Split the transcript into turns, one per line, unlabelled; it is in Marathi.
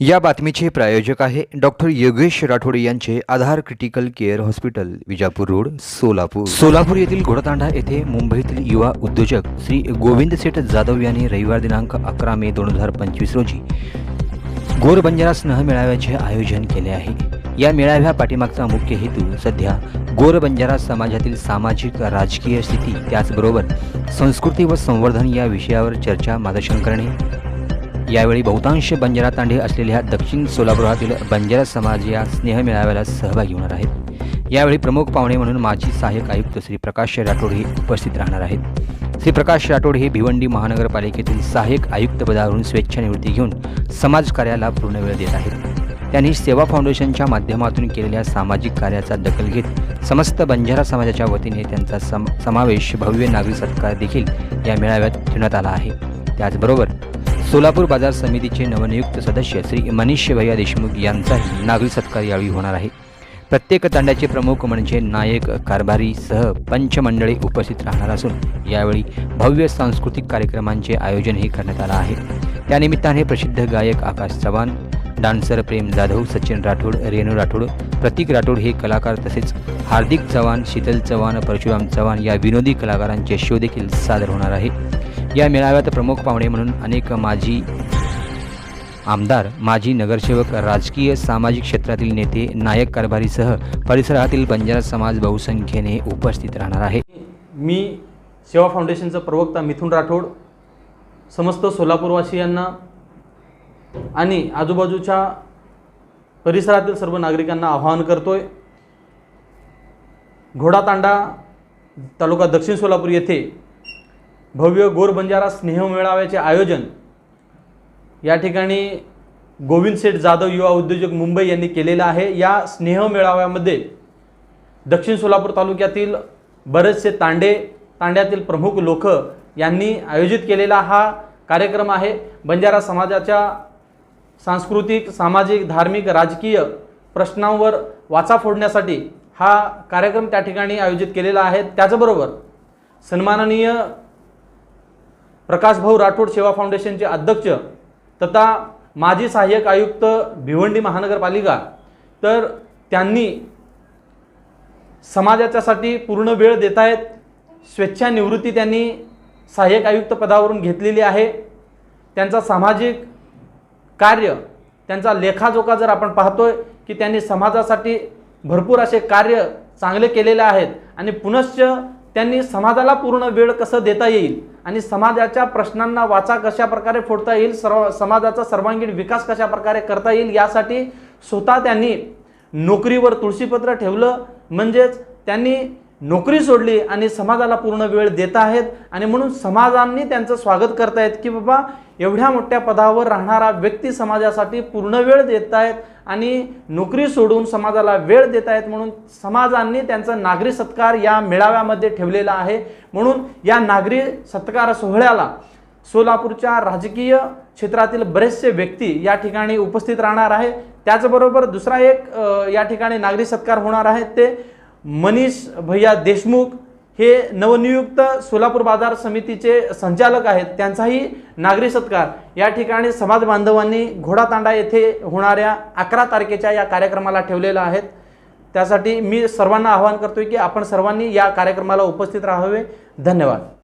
या बातमीचे प्रायोजक आहे डॉक्टर योगेश राठोड यांचे Aadhar critical care hospital Vijapur road Solapur. Solapur येथील घोडतांडा येथे मुंबईतील युवा उद्योजक श्री गोविंद सेठ जाधव यांनी रविवार दिनांक अकरा मे दोन हजार पंचवीस रोजी गोर बंजारा स्नेह मेळाव्याचे आयोजन केले आहे. या मेळाव्या पाठीमागचा मुख्य हेतू सध्या गोर बंजारा समाजातील सामाजिक राजकीय स्थिती त्याचबरोबर संस्कृती व संवर्धन या विषयावर चर्चा मार्गदर्शन करणे यावेळी बहुतांश बंजारा तांडे असलेल्या दक्षिण सोलापुरातील बंजारा समाज या स्नेह मेळाव्याला सहभागी होणार आहेत. यावेळी प्रमुख पाहुणे म्हणून माजी सहाय्यक आयुक्त श्री प्रकाश राठोड हे उपस्थित राहणार आहेत. श्री प्रकाश राठोड हे भिवंडी महानगरपालिकेतील सहाय्यक आयुक्त पदावरून स्वेच्छानिवृत्ती घेऊन समाजकार्याला पूर्ण वेळ देत आहेत. त्यांनी सेवा फाउंडेशनच्या माध्यमातून केलेल्या सामाजिक कार्याचा दखल घेत समस्त बंजारा समाजाच्या वतीने त्यांचा सम समावेश भव्य नागरी सत्कार देखील या मेळाव्यात ठेवण्यात आला आहे. त्याचबरोबर सोलापूर बाजार समितीचे नवनियुक्त सदस्य श्री मनीष भैया देशमुख यांचाही नागरी सत्कार यावेळी होणार आहे. प्रत्येक तांड्याचे प्रमुख म्हणजे नायक कारभारी सह पंचमंडळे उपस्थित राहणार असून यावेळी भव्य सांस्कृतिक कार्यक्रमांचे आयोजनही करण्यात आलं आहे. त्यानिमित्ताने प्रसिद्ध गायक आकाश चव्हाण डान्सर प्रेम जाधव सचिन राठोड रेणू राठोड प्रतीक राठोड हे कलाकार तसेच हार्दिक चव्हाण शीतल चव्हाण परशुराम चव्हाण या विनोदी कलाकारांचे शो देखील सादर होणार आहे. या मेळाव्यात प्रमुख पाहुणे म्हणून अनेक माजी आमदार माजी नगरसेवक राजकीय सामाजिक क्षेत्रातील नेते नायक कारभारीसह परिसरातील बंजारा समाज बहुसंख्येने उपस्थित राहणार आहे.
मी सेवा फाउंडेशनचा प्रवक्ता मिथुन राठोड समस्त सोलापूरवासियांना आणि आजूबाजूच्या परिसरातील सर्व नागरिकांना आवाहन करतोय. घोडातांडा तालुका दक्षिण सोलापूर येथे भव्य गोर बंजारा स्नेह मेळाव्याचे आयोजन या ठिकाणी गोविंद सेठ जाधव युवा उद्योजक मुंबई यांनी केलेलं आहे. या स्नेह मेळाव्यामध्ये दक्षिण सोलापूर तालुक्यातील बरेचसे तांडे तांड्यातील प्रमुख लोक यांनी आयोजित केलेला हा कार्यक्रम आहे. बंजारा समाजाच्या सांस्कृतिक सामाजिक धार्मिक राजकीय प्रश्नांवर वाचा फोडण्यासाठी हा कार्यक्रम त्या ठिकाणी आयोजित केलेला आहे. त्याचबरोबर सन्माननीय प्रकाशभाऊ राठोड सेवा फाउंडेशनचे अध्यक्ष तथा माजी सहाय्यक आयुक्त भिवंडी महानगरपालिका तर त्यांनी समाजाच्यासाठी पूर्ण वेळ देत आहेत स्वेच्छानिवृत्ती त्यांनी सहाय्यक आयुक्त पदावरून घेतलेली आहे. त्यांचा सामाजिक कार्य त्यांचा लेखाजोखा जर आपण पाहतोय की त्यांनी समाजासाठी भरपूर असे कार्य चांगले केलेले आहेत आणि पुनश्च त्यांनी समाजाला पूर्ण वेळ कसं देता येईल आणि समाजाच्या प्रश्नांना वाचा कशा प्रकारे फोडता येईल सर्व समाजाचा सर्वांगीण विकास कशा प्रकारे करता येईल यासाठी स्वतः त्यांनी नोकरीवर तुळशीपत्र ठेवलं. म्हणजेच त्यांनी नोकरी सोडली आणि समाजाला पूर्ण वेळ देत आहेत आणि म्हणून समाजांनी त्यांचं स्वागत करतायत की बाबा एवढ्या मोठ्या पदावर राहणारा व्यक्ती समाजासाठी पूर्ण वेळ देत आहेत आणि नोकरी सोडून समाजाला वेळ देत आहेत म्हणून समाजांनी त्यांचा नागरी सत्कार या मेळाव्यामध्ये ठेवलेला आहे. म्हणून या नागरी सत्कार सोहळ्याला सोलापूरच्या राजकीय क्षेत्रातील बरेचसे व्यक्ती या ठिकाणी उपस्थित राहणार आहे. त्याचबरोबर दुसरा एक या ठिकाणी नागरी सत्कार होणार आहे. ते मनीष भैया देशमुख हे नवनियुक्त सोलापूर बाजार समितीचे संचालक आहेत. त्यांचाही नागरी सत्कार. या ठिकाणी समाज बांधवांनी घोडातांडा येथे होणाऱ्या अकरा तारखेच्या या कार्यक्रमाला ठेवलेला आहेत. त्यासाठी मी सर्वांना आवाहन करतोय की आपण सर्वांनी या कार्यक्रमाला उपस्थित राहावे. धन्यवाद.